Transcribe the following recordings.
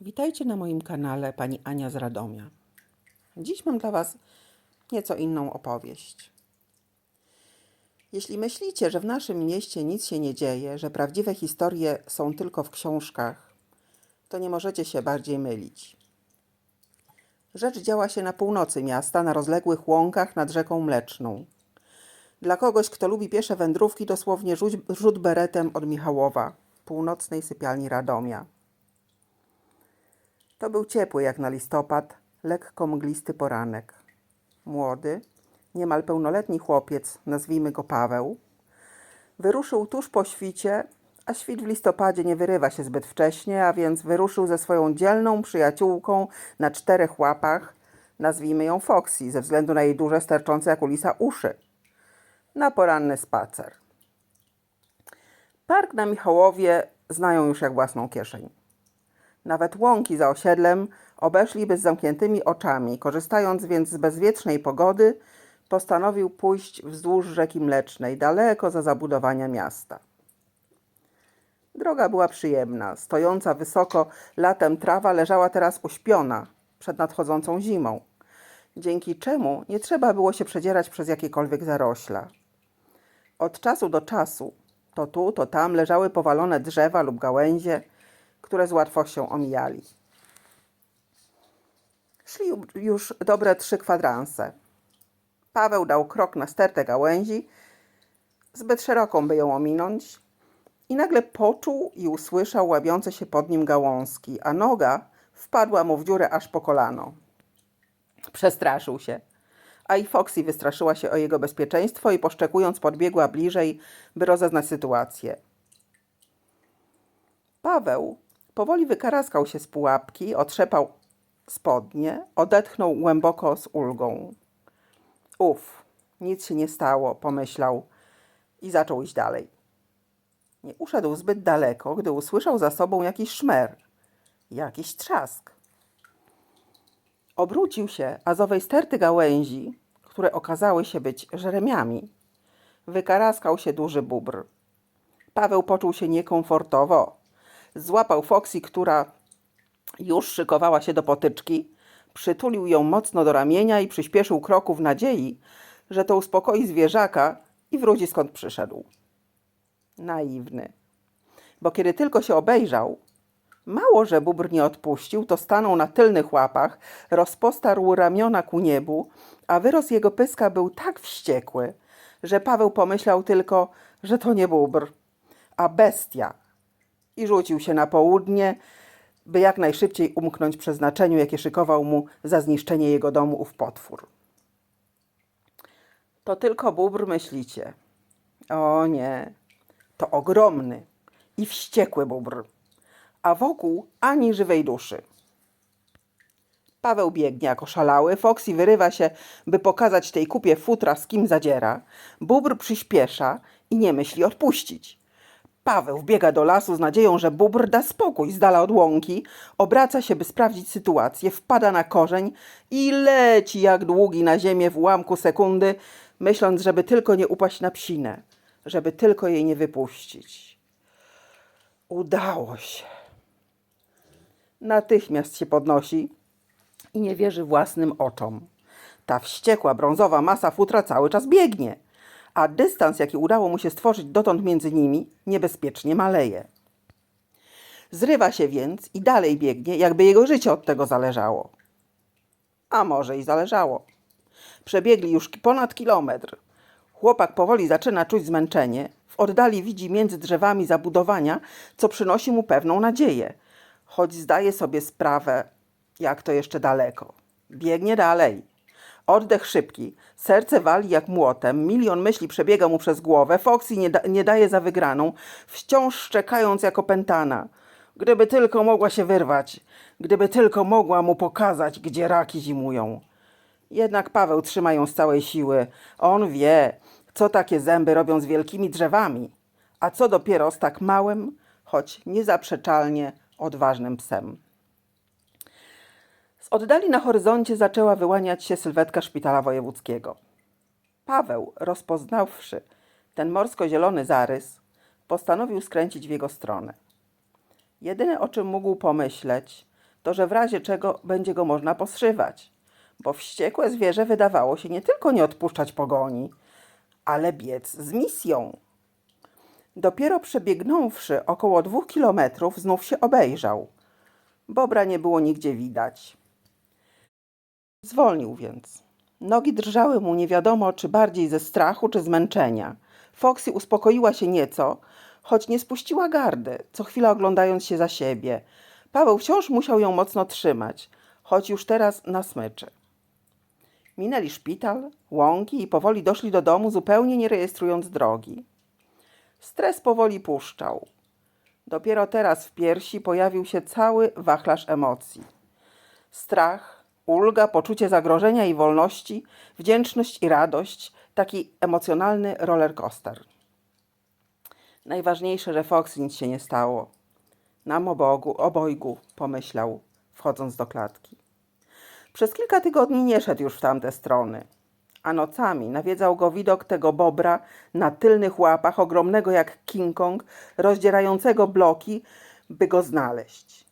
Witajcie na moim kanale Pani Ania z Radomia. Dziś mam dla Was nieco inną opowieść. Jeśli myślicie, że w naszym mieście nic się nie dzieje, że prawdziwe historie są tylko w książkach, to nie możecie się bardziej mylić. Rzecz działa się na północy miasta, na rozległych łąkach nad rzeką Mleczną. Dla kogoś, kto lubi piesze wędrówki, dosłownie rzut, rzut beretem od Michałowa, północnej sypialni Radomia. To był ciepły jak na listopad, lekko mglisty poranek. Młody, niemal pełnoletni chłopiec, nazwijmy go Paweł, wyruszył tuż po świcie, a świt w listopadzie nie wyrywa się zbyt wcześnie, a więc wyruszył ze swoją dzielną przyjaciółką na czterech łapach, nazwijmy ją Foxy, ze względu na jej duże, sterczące jak u lisa uszy, na poranny spacer. Park na Michałowie znają już jak własną kieszeń. Nawet łąki za osiedlem obeszliby z zamkniętymi oczami. Korzystając więc z bezwietrznej pogody, postanowił pójść wzdłuż rzeki Mlecznej, daleko za zabudowania miasta. Droga była przyjemna. Stojąca wysoko latem trawa leżała teraz uśpiona przed nadchodzącą zimą, dzięki czemu nie trzeba było się przedzierać przez jakiekolwiek zarośla. Od czasu do czasu, to tu, to tam leżały powalone drzewa lub gałęzie, które z łatwością omijali. Szli już dobre trzy kwadranse. Paweł dał krok na stertę gałęzi, zbyt szeroką, by ją ominąć, i nagle poczuł i usłyszał łabiące się pod nim gałązki, a noga wpadła mu w dziurę aż po kolano. Przestraszył się, a i Foxy wystraszyła się o jego bezpieczeństwo i poszczekując podbiegła bliżej, by rozeznać sytuację. Paweł powoli wykaraskał się z pułapki, otrzepał spodnie, odetchnął głęboko z ulgą. Uf, nic się nie stało, pomyślał i zaczął iść dalej. Nie uszedł zbyt daleko, gdy usłyszał za sobą jakiś szmer, jakiś trzask. Obrócił się, a z owej sterty gałęzi, które okazały się być żeremiami, wykaraskał się duży bóbr. Paweł poczuł się niekomfortowo. Złapał Foxy, która już szykowała się do potyczki, przytulił ją mocno do ramienia i przyspieszył kroku w nadziei, że to uspokoi zwierzaka i wróci skąd przyszedł. Naiwny. Bo kiedy tylko się obejrzał, mało że bóbr nie odpuścił, to stanął na tylnych łapach, rozpostarł ramiona ku niebu, a wyrost jego pyska był tak wściekły, że Paweł pomyślał tylko, że to nie bóbr, a bestia. I rzucił się na południe, by jak najszybciej umknąć przeznaczeniu, jakie szykował mu za zniszczenie jego domu ów potwór. To tylko bóbr, myślicie? O nie, to ogromny i wściekły bóbr, a wokół ani żywej duszy. Paweł biegnie jako szalały, Foxy wyrywa się, by pokazać tej kupie futra, z kim zadziera. Bóbr przyspiesza i nie myśli odpuścić. Paweł wbiega do lasu z nadzieją, że bóbr da spokój z dala od łąki, obraca się, by sprawdzić sytuację, wpada na korzeń i leci jak długi na ziemię w ułamku sekundy, myśląc, żeby tylko nie upaść na psinę, żeby tylko jej nie wypuścić. Udało się. Natychmiast się podnosi i nie wierzy własnym oczom. Ta wściekła brązowa masa futra cały czas biegnie, a dystans, jaki udało mu się stworzyć dotąd między nimi, niebezpiecznie maleje. Zrywa się więc i dalej biegnie, jakby jego życie od tego zależało. A może i zależało. Przebiegli już ponad kilometr. Chłopak powoli zaczyna czuć zmęczenie. W oddali widzi między drzewami zabudowania, co przynosi mu pewną nadzieję, choć zdaje sobie sprawę, jak to jeszcze daleko. Biegnie dalej. Oddech szybki, serce wali jak młotem, milion myśli przebiega mu przez głowę, Foxy nie, da, nie daje za wygraną, wciąż szczekając jak opętana. Gdyby tylko mogła się wyrwać, gdyby tylko mogła mu pokazać, gdzie raki zimują. Jednak Paweł trzyma ją z całej siły. On wie, co takie zęby robią z wielkimi drzewami, a co dopiero z tak małym, choć niezaprzeczalnie odważnym psem. Z oddali na horyzoncie zaczęła wyłaniać się sylwetka szpitala wojewódzkiego. Paweł, rozpoznawszy ten morsko-zielony zarys, postanowił skręcić w jego stronę. Jedyne o czym mógł pomyśleć, to że w razie czego będzie go można poszywać, bo wściekłe zwierzę wydawało się nie tylko nie odpuszczać pogoni, ale biec z misją. Dopiero przebiegnąwszy około dwóch kilometrów, znów się obejrzał. Bobra nie było nigdzie widać. Zwolnił więc. Nogi drżały mu nie wiadomo, czy bardziej ze strachu, czy zmęczenia. Foxy uspokoiła się nieco, choć nie spuściła gardy, co chwila oglądając się za siebie. Paweł wciąż musiał ją mocno trzymać, choć już teraz na smyczy. Minęli szpital, łąki i powoli doszli do domu, zupełnie nie rejestrując drogi. Stres powoli puszczał. Dopiero teraz w piersi pojawił się cały wachlarz emocji. Strach, ulga, poczucie zagrożenia i wolności, wdzięczność i radość, taki emocjonalny rollercoaster. Najważniejsze, że Foxy nic się nie stało. Nam obogu, obojgu, pomyślał, wchodząc do klatki. Przez kilka tygodni nie szedł już w tamte strony, a nocami nawiedzał go widok tego bobra na tylnych łapach, ogromnego jak King Kong, rozdzierającego bloki, by go znaleźć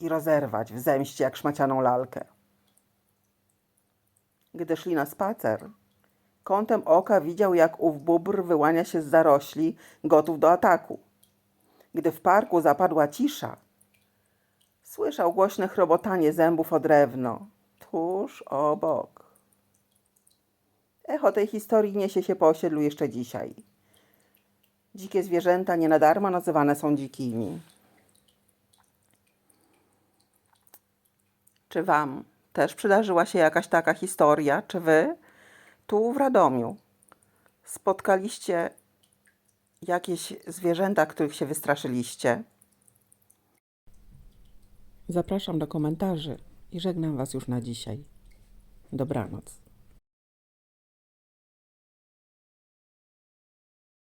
i rozerwać w zemście jak szmacianą lalkę. Gdy szli na spacer, kątem oka widział, jak ów bóbr wyłania się z zarośli, gotów do ataku. Gdy w parku zapadła cisza, słyszał głośne chrobotanie zębów o drewno, tuż obok. Echo tej historii niesie się po osiedlu jeszcze dzisiaj. Dzikie zwierzęta nie na darmo nazywane są dzikimi. Czy wam też przydarzyła się jakaś taka historia? Czy wy tu w Radomiu spotkaliście jakieś zwierzęta, których się wystraszyliście? Zapraszam do komentarzy i żegnam Was już na dzisiaj. Dobranoc.